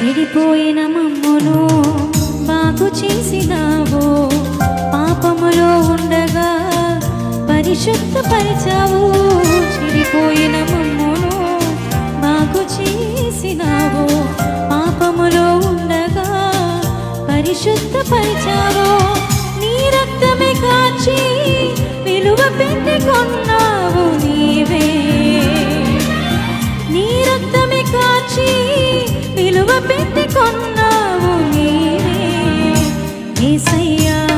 చెడిపోయిన మమ్మును బాగు చేసినావు పాపములో ఉండగా పరిశుద్ధపరిచావు. చెడిపోయిన మమ్మును బాగు చేసినావు పాపములో ఉండగా పరిశుద్ధపరిచావు. నీ రక్తమే కాచి విలువ పెట్టి ఏసయ్యా